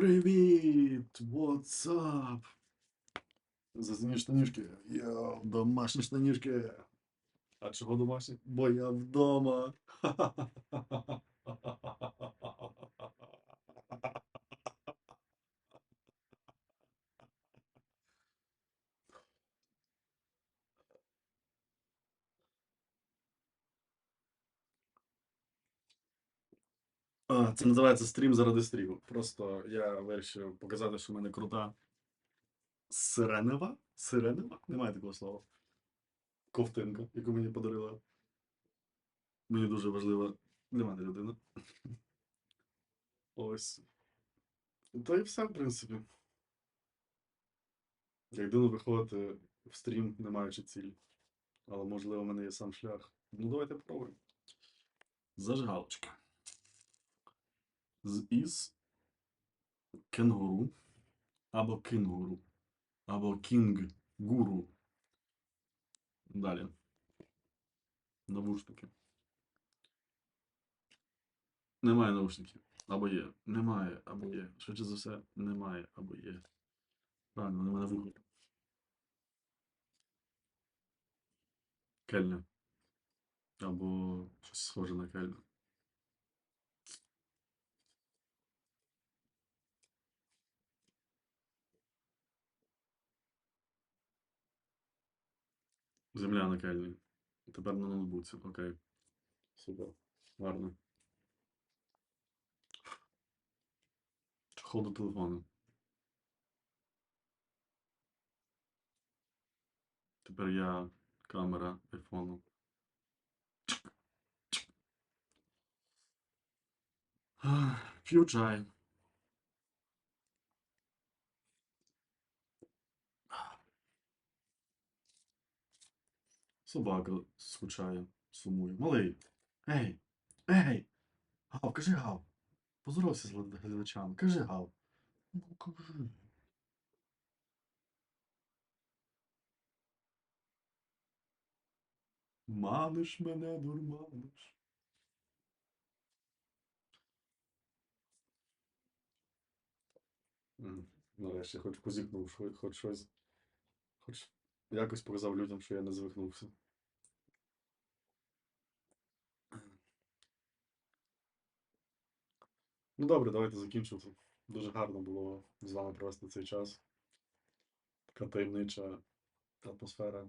Привіт! What's up? Штанішки. Йо, домашні штанішки. А чого домашні? Бо я вдома. Це називається стрім заради стріму. Просто я вирішив показати, що в мене крута сиренева. Сиренева? Немає такого слова. Ковтинка, яку мені подарила. Мені дуже важлива для мене людина. Ось. Та і все, в принципі. Як дивно виходити в стрім, не маючи цілі. Але можливо в мене є сам шлях. Ну, давайте попробуємо. Зажигалочка. З із кенгуру або кінгуру, або кінг-гуру. Далі. Навушники. Немає навушників. Або є. Немає, або є. Швидше за все, немає, або є. Правильно, вони в. Кельня. Або щось схоже на кельню. Земля на кельні. Тепер на ноутбуці. Окей. Супер. Гарно. Чохол до телефону. Тепер я камера айфону. П'ю чай. Собака скучає, сумує. Малий. Ей! Ей! Гав, кажи гав. Поздоровся з глядачами. Кажи гав. Ну, кажи. Маниш мене, дурманиш. Нарешті хоч позікнув, хоч щось. Хоч якось показав людям, що я не звикнувся. Ну добре, давайте закінчувати. Дуже гарно було з вами провести цей час. Така таємнича атмосфера.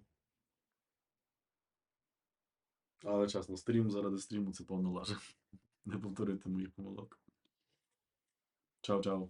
Але чесно, стрім заради стріму це повна лажа. Не повторити моїх помилок. Чао-чао.